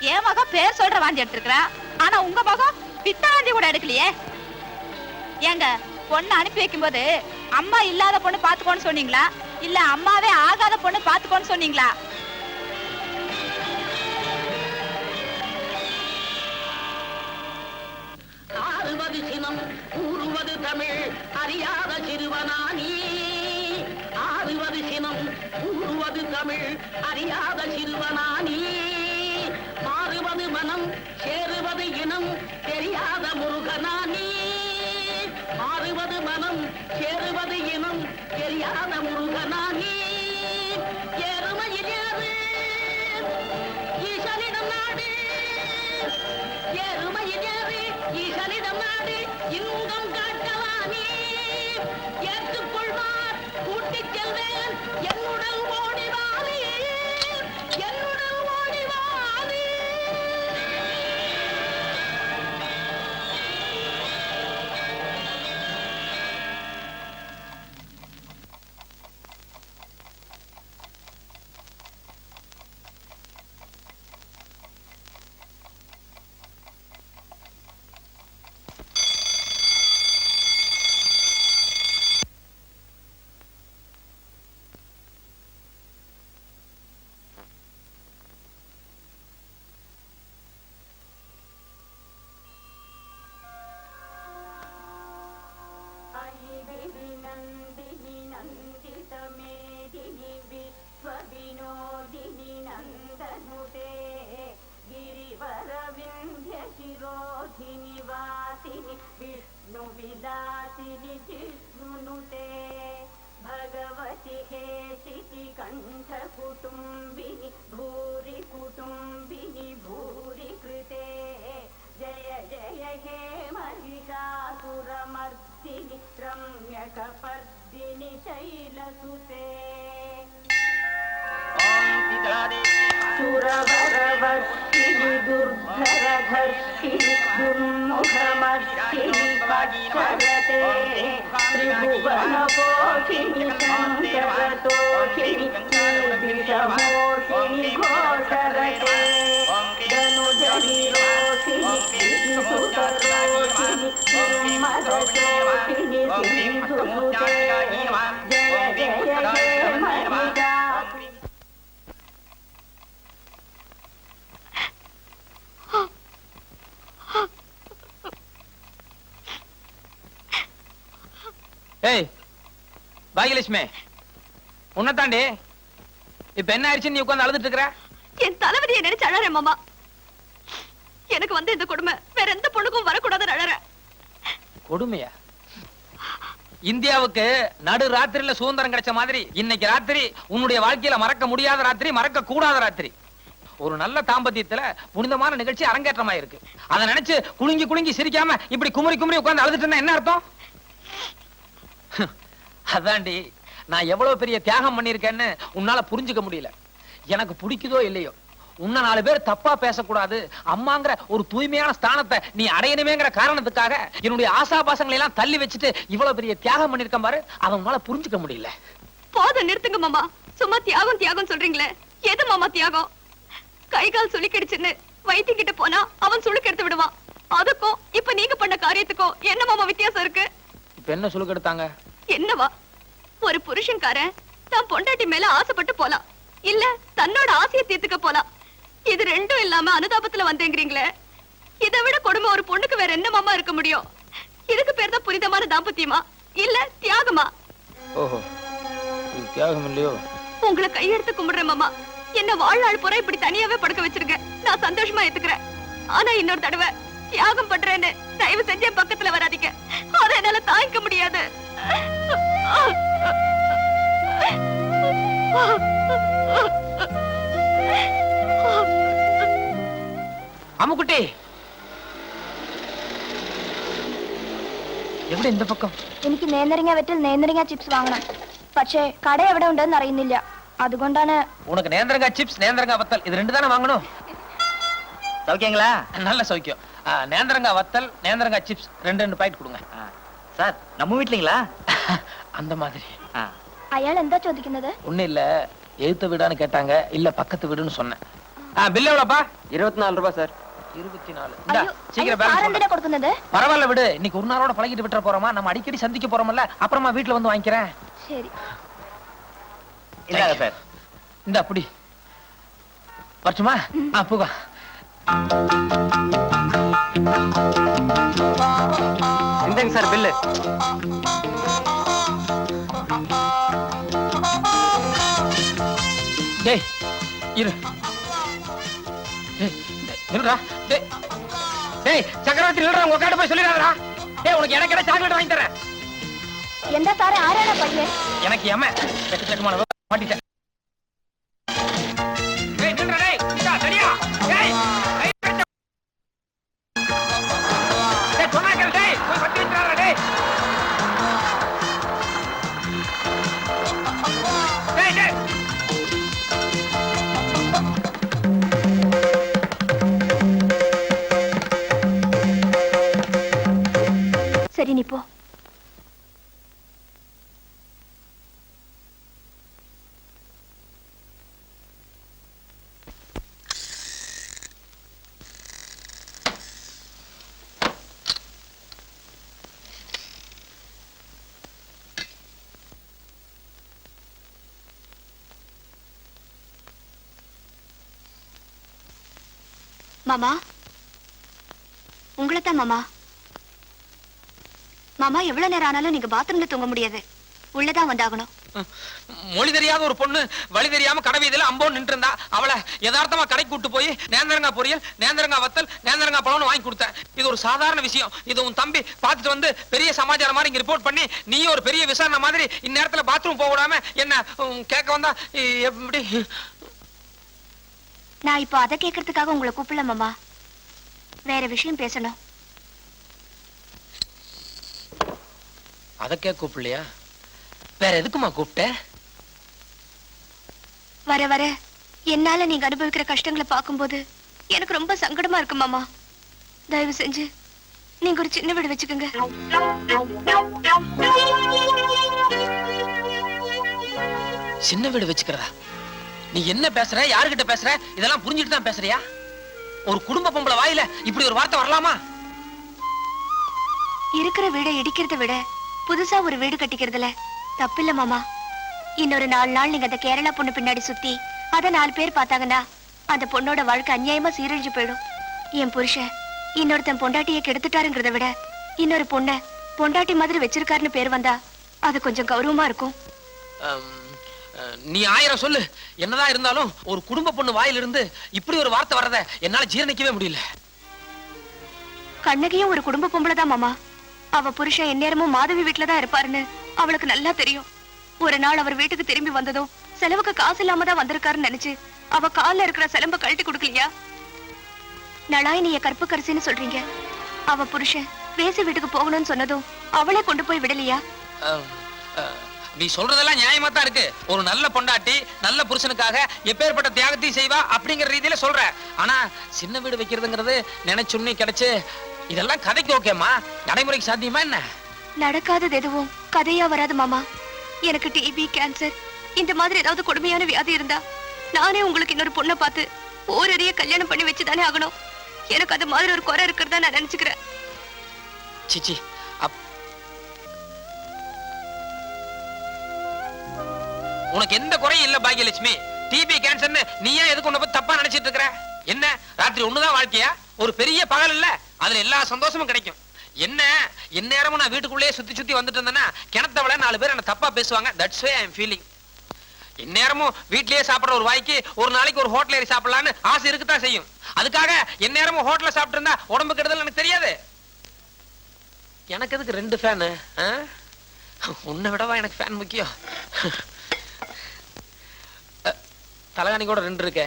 என் மக பேர் சொல்ற வாந்தி எடுத்திருக்கிறா ஆனா உங்க மகம் பித்த வாந்தி கூட எடுக்கலையே. ஏங்க பொண்ணு அனுப்பி வைக்கும்போது அம்மா இல்லாத பொண்ணு பாத்துக்கோன்னு சொன்னீங்களா? இல்ல அம்மாவே ஆகாத பொண்ணு பாத்துக்கோன்னு சொன்னீங்களா? ஆறுவது சினம் கூறுவது தமிழ் அறியாத சிறுவனானி. ஆறுவது சினம் கூறுவது தமிழ் அறியாத சிறுவனானி. மாறுவது மனம் சேருவது இனம் தெரியாத முருகனானி மாறுவது மனம் சேருவது இனம் தெரியாத முருகனா நீ. ஏறு ஈசனிடம் நாடு. இன்பம் காட்டவானே ஏற்றுக்கொள்வார் கூட்டிச் செல்வேன் என்னுடன் सुरवरवर्षिणि दुर्धरधर्षिणि दुर्मुखमर्षिणि पक्षरते त्रिभुवनपोषिणि शङ्करतोषिणि कीर्तिशमोषिणि घोषरते धनुजनिरोषिणि सुतरोषिणि दुर्मदशोषिणि सिन्धुसुते ஏய் பாகியலட்சுமி உன்னதாண்டி இப்ப என்ன ஆயிடுச்சு நீ உட்கார்ந்து அழுதுட்டு இருக்கிற? என் தலைவலியை நினைச்சு அழறேன் மாமா. எனக்கு வந்து இந்த கொடுமை வேற எந்த பொண்ணுக்கும் வரக்கூடாதுன்னு அழறேன். கொடுமையா? இந்தியாவுக்கு நடு ராத்திரியில சுதந்திரம் கிடைச்ச மாதிரி இன்னைக்கு ராத்திரி உன்னுடைய வாழ்க்கையில மறக்க முடியாத ராத்திரி மறக்க கூடாத ராத்திரி. ஒரு நல்ல தாம்பத்தியத்துல புனிதமான நிகழ்ச்சி அரங்கேற்றமா இருக்கு அதை நினைச்சு குலுங்கி குலுங்கி சிரிக்காம இப்படி குமரி குமரி உட்கார்ந்து அழுதுட்டு என்ன அர்த்தம்? அதாண்டி நான் எவ்வளவு பெரிய தியாகம் பண்ணிருக்கேன்னு உன்னால புரிஞ்சுக்க முடியல. எனக்கு பிடிக்குதோ இல்லையோ? உன்னை நாலு பேர் தப்பா பேசக்கூடாது. அம்மாங்கிற ஒரு தூய்மையான ஸ்தானத்தை நீ அடையணுமேங்கிற காரணத்துக்காக என்னுடைய ஆசாபாசங்களை எல்லாம் தள்ளி வச்சுட்டு இவ்வளவு பெரிய தியாகம் பண்ணிருக்கேன் பாரு உன்னால புரிஞ்சுக்க முடியல. போதும் நிறுத்துங்க மாமா. சும்மா தியாகம் தியாகம் சொல்றீங்களே. எது மாமா தியாகம்? கை கால் சுளுக்கிடுச்சுன்னு வைத்தியம் கிட்ட போனா அவன் சுளுக்கு எடுத்து விடுவான். அதுக்கும் இப்ப நீங்க பண்ண காரியத்துக்கும் என்ன மாமா வித்தியாசம் இருக்கு? இப்ப என்ன சொல்லுக்கு எடுத்தாங்க? என்னவா? ஒரு புருஷன்காரன் தான் பொண்டாட்டி மேல ஆசைப்பட்டு போலாம். இல்ல தன்னோட ஆசையை தீர்த்துக்க போலாம். இது ரெண்டும் இல்லாம அனுதாபத்துல வந்தேங்கிறீங்களே. இதை விட கொடுமை ஒரு பொண்ணுக்கு வேற என்ன மாமா இருக்க முடியும்? இதுக்கு பேர் தான் புனிதமான தாம்பத்தியமா? இல்ல தியாகமா? ஓஹோ இது தியாகம் இல்லையோ? உங்களை கையெடுத்து கும்பிடுறேன் மாமா. என்ன வாழ்நாள் பூரா இப்படி தனியாவே படுக்க வச்சிருக்க நான் சந்தோஷமா ஏத்துக்கிறேன். ஆனா இன்னொரு தடவை தியாகம் பண்றேன்னு தயவு செஞ்சு பக்கத்துல வராதீங்க. அதை என்னால தாங்கிக்க முடியாது. அம்முக்குட்டி എവിടെ இந்த പക്കം എനിക്ക് നേന്ത്രങ്ങ വെറ്റിൽ നേന്ത്രങ്ങ ചിപ്സ് വാങ്ങണം പക്ഷേ കട എവിടെ ഉണ്ടെന്ന് അറിയുന്നില്ല അതുകൊണ്ടാണ് உனக்கு நேந்திரங்கா சிப்ஸ் நேந்திரங்கா வத்தல் இது ரெண்டு தானே வாங்கணும் சௌக்கியங்களா நல்ல சௌக்கியம் ஆ, நேந்திரங்கா வத்தல் நேந்திரங்கா சிப்ஸ் ரெண்டு ரெண்டு பாக்கெட் கொடுங்க ஆ, சார் நம்ம வீட்லீங்களா அந்த மாதிரி ஆ, അയാൾ എന്താ ചോദിക്കുന്നത് ஒண்ணும் இல்ல எழுத்த வீடான்னு கேட்டாங்க இல்ல பக்கத்து வீடுன்னு சொன்னேன் பில் எவ்வளோப்பா இருபத்தி நாலு ரூபாய் சார் இருபத்தி நாலு இந்தா, ஐயோ சீக்கிரம் சார் பேலன்ஸ் എന്തിനാ കൊടുക്കുന്നത് பரவாயில்ல விடு இன்னைக்கு ஒரு நாளோட பழகிட்டு விட்டுற போறோமா நம்ம அடிக்கடி சந்திக்க போறோம்ல அப்புறமா வீட்டுல வந்து வாங்கிக்கிறேன் ശരി இந்தாங்க சார் இந்த அப்படி வரட்டுமா ஆ போக இந்தாங்க சார் பில்லு டேய் இரு. டேய் டேய் சக்கரவர்த்தி நில்றா உங்க கிட்ட போய் சொல்லிடுறா டே உனக்கு எனக்கு என்ன சாக்லேட் வாங்கி தரேன்? எந்த சாரே ஆறான பையன்? எனக்கு ஏமா செக்க செக்கமான மாட்டிட்டேன். நீ போ. மாமா? உங்களை மாமா? மாமா எவ்வளவு நேரம் ஆனாலும் நீங்க பாத்ரூம்ல தூங்க முடியாது. உள்ளதான் வந்தாகணும். மொழி தெரியாத ஒரு பொண்ணு வழி தெரியாம கடை வீதியில அம்போ நின்று இருந்தா அவளை யதார்த்தமா கடை கூட்டு போய் நேந்திரங்கா பொரியல் நேந்திரங்கா வத்தல் நேந்திரங்கா பழம்னு வாங்கி கொடுத்தேன். இது ஒரு சாதாரண விஷயம். இது உன் தம்பி பார்த்துட்டு வந்து பெரிய சமாச்சாரம் மாதிரி இங்க ரிப்போர்ட் பண்ணி நீ ஒரு பெரிய விசாரணை மாதிரி இந்நேரத்துல பாத்ரூம் போக விடாம என்ன கேட்க வந்தா எப்படி? நான் இப்போ அதை கேட்கறதுக்காக உங்களை கூப்பிடல மாமா. வேற விஷயம் பேசணும். அதக்கே கூப்பிடலையா? வேற எதுக்குமா கூப்பிட்ட? வர வர. என்னால நீங்க அனுபவிக்கிற கஷ்டங்களை பார்க்கும்போது எனக்கு ரொம்ப சங்கடமா இருக்கு மாமா. தயவு செஞ்சு நீங்க ஒரு சின்ன வீடு வச்சுக்கோங்க. சின்ன வீடு வச்சுக்கிறதா? நீ என்ன பேசுற? யாருகிட்ட பேசுற? இதெல்லாம் புரிஞ்சுட்டு தான் பேசுறியா? ஒரு குடும்ப பொம்பளை வாயில இப்படி ஒரு வார்த்தை வரலாமா? இருக்கிற வீடை இடிக்கிறத விட புதுசா ஒரு வீடு கட்டிக்கிறதுல? தப்பில்ல மாமா. இன்னொரு நாலு நாள் நீங்க அந்த கேரளா பொண்ணு பின்னாடி சுத்தி அத நாலு பேர் பார்த்தாங்கன்னா அந்த பொண்ணோட வாழ்க்கை அநியாயமா சீரழிஞ்சு போயிடும். என் புருஷன் இன்னொருத்தன் பொண்டாட்டியை கெடுத்துட்டாருங்கிறத விட இன்னொரு பொண்ண பொண்டாட்டி மாதிரி வச்சிருக்காருன்னு பேர் வந்தா அது கொஞ்சம் கௌரவமா இருக்கும். நீ ஆயிரம் சொல்லு. என்னதான் இருந்தாலும் ஒரு குடும்ப பொண்ணு வாயிலிருந்து இப்படி ஒரு வார்த்தை வர்றத என்னால ஜீரணிக்கவே முடியல. கண்ணகியும் ஒரு குடும்ப பொம்பளை தான் மாமா. அவ புருஷன் எந்நேரமும் மாதவி வீட்டுலதான் இருப்பாருன்னு அவளுக்கு நல்லா தெரியும். ஒரு நாள் அவர் வீட்டுக்கு திரும்பி வந்ததும் செலவுக்கு காசு இல்லாம தான் வந்திருக்காருன்னு நினைச்சு அவ கால்ல இருக்கிற செலம்ப கழட்டி கொடுக்கலையா? நலாயினிய கற்புக்கரசின்னு சொல்றீங்க. அவ புருஷன் பேசி வீட்டுக்கு போகணும்னு சொன்னதும் அவளே கொண்டு போய் விடலையா? நீ சொல்றதெல்லாம் நியாயமா தான் இருக்கு. ஒரு நல்ல பொண்டாட்டி நல்ல புருஷனுக்காக எப்பேற்பட்ட தியாகத்தையும் செய்வா அப்படிங்கிற ரீதியில சொல்ற. ஆனா சின்ன வீடு வைக்கிறதுங்கிறது நினைச்சுன்னே கிடைச்சு இதெல்லாம் கதைக்கு ஓகேம்மா. நடைமுறைக்கு சாத்தியமா என்ன? நடக்காதது எதுவும். கதையா வராது மாமா. எனக்கு டிபி கேன்சர் இந்த மாதிரி ஏதாவது கொடுமையான வியாதி இருந்தா நானே உங்களுக்கு இன்னொரு பொண்ணை பார்த்து ஓரறிய கல்யாணம் பண்ணி வச்சுதானே ஆகணும். எனக்கு அது மாதிரி ஒரு குறை இருக்கிறதா நான் நினைச்சுக்கிறேன். சிச்சி அப் உனக்கு எந்த குறையும் இல்ல பாக்கியலட்சுமி. டிபி கேன்சர்னு நீ ஏன் எதுக்கு உன்னை பத்தி தப்பா நினைச்சிட்டு இருக்கிற? என்ன? ராத்திரி ஒண்ணுதான் வாழ்க்கையா? ஒரு பெரிய பகல் இல்ல? அதுல எல்லா சந்தோஷமும் கிடைக்கும். என்ன? எந்நேரமும் நான் வீட்டுக்குள்ளேயே சுத்தி சுத்தி வந்துட்டு இருந்தேன்னா கிணத்தவள நாலு பேர் என்ன தப்பா பேசுவாங்க. That's way I am feeling எந்நேரமும் வீட்லயே சாப்பிடுற ஒரு வாய்க்கு ஒரு நாளைக்கு ஒரு ஹோட்டல் ஏறி சாப்பிடலான்னு ஆசை இருக்குதான் செய்யும். அதுக்காக எந்நேரமும் ஹோட்டல்ல சாப்பிட்டு இருந்தா உடம்பு கெடுதல் எனக்கு தெரியாது. எனக்கு எதுக்கு ரெண்டு ஃபேனு உன்னை விடவா எனக்கு ஃபேன் முக்கியம்? தலகாணி கூட ரெண்டு இருக்கு.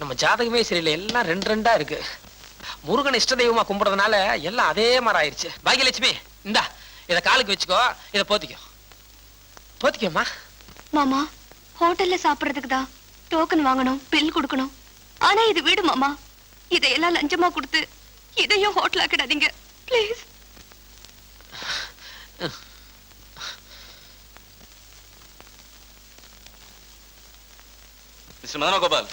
நம்ம ஜாதகமே சரியில்லை. எல்லாம் ரெண்டு ரெண்டா இருக்கு. முருகன் இஷ்ட தெய்வமா கும்பிடுறதுனால எல்லாம் அதே மாதிரி ஆயிருச்சு. பாக்கியலட்சுமி இந்தா இத காலுக்கு வச்சுக்கோ இத போத்திக்கோ. போத்திக்கோமா மாமா ஹோட்டல்ல சாப்பிடுறதுக்கு தான் டோக்கன் வாங்கணும் பில் கொடுக்கணும். ஆனா இது வீடு மாமா. இதையெல்லாம் லஞ்சமா கொடுத்து இதையும் hotel ஆக்கிடாதீங்க. Please mister Madana Gopal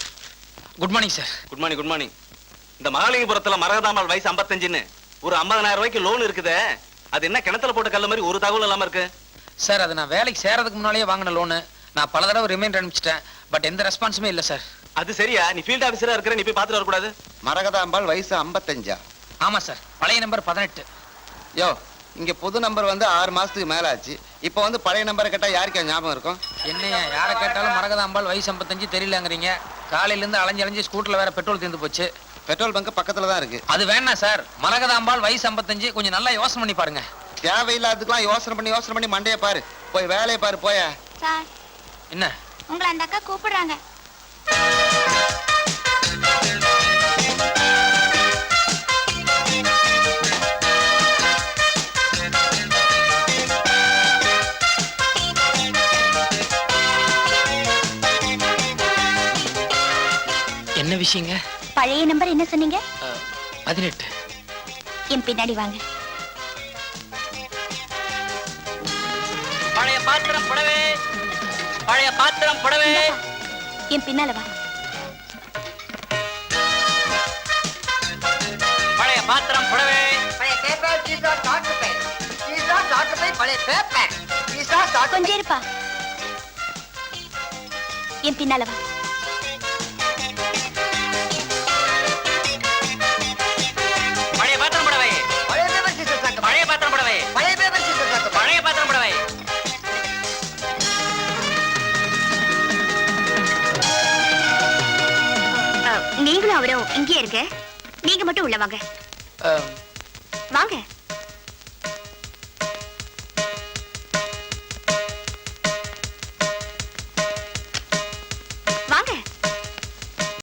good morning sir good morning good morning இந்த மகாலிங்கபுரத்துல மரகதாம்பாள் வயசு 55 ஒரு 50000 ரூபாய்க்கு லோன் இருக்குதே. அது என்ன கிணத்துல போட்ட கல்ல மாதிரி ஒரு தகவல் இல்லாம இருக்கு? சார் அது நான் வேலைக்கு சேரதுக்கு முன்னாலேயே வாங்கின லோனு நான் பல தடவை ரிமைண்டர் அனுப்பிச்சிட்டேன். பட் எந்த ரெஸ்பான்ஸுமே இல்லை சார் அது சரியா? நீ ஃபீல்ட் ஆபீசரா இருக்கிற நீ போய் பாத்துட்டு வரக்கூடாது. மரகதாம்பாள் வயசு 55 ஆமா சார் பழைய நம்பர் பதினெட்டு. யோ இங்க புது நம்பர் வந்து ஆறு மாசத்துக்கு மேல ஆச்சு இப்போ வந்து பழைய நம்பரை கேட்டா யாருக்கு ஞாபகம் இருக்கும்? என்னையா யாரை கேட்டாலும் மரகதாம்பாள் வயசு ஐம்பத்தஞ்சு தெரியலங்கிறீங்க. காலையில இருந்து அலைஞ்சு அலைஞ்சு ஸ்கூட்டர்ல வேற பெட்ரோல் தீர்ந்து போச்சு. பெட்ரோல் பங்க் பக்கத்துல தான் இருக்கு. அது வேணாம் சார். மரகதாம்பாள் வயசு ஐம்பத்தஞ்சு. கொஞ்சம் நல்லா யோசனை பண்ணி பாருங்க. தேவையில்லாததுக்கெல்லாம் யோசனை பண்ணி யோசனை பண்ணி மண்டைய பாரு. போய் வேலையை பாரு போய. சார். என்ன? உங்களை அந்த அக்கா கூப்பிடுறாங்க. என்ன விஷயங்க? பழைய நம்பர் என்ன சொன்னீங்க? பதினெட்டு. என் பின்னாடி வாங்க. பழைய பாத்திரம் புடவே. பழைய பாத்திரம் புடவே. என் பின்னால வா. பழைய பாத்திரம் புடவே. பழைய பேப்பர் பீஸா டாக்டர் பை பீஸா டாக்டர் பை பழைய பேப்பர் பீஸா டாக்டர் கொஞ்சம் இருப்பா. என் பின்னால வா. நீங்களும் அவரும் இங்கேயே இருங்க நீங்க மட்டும் உள்ள வாங்க. வாங்க.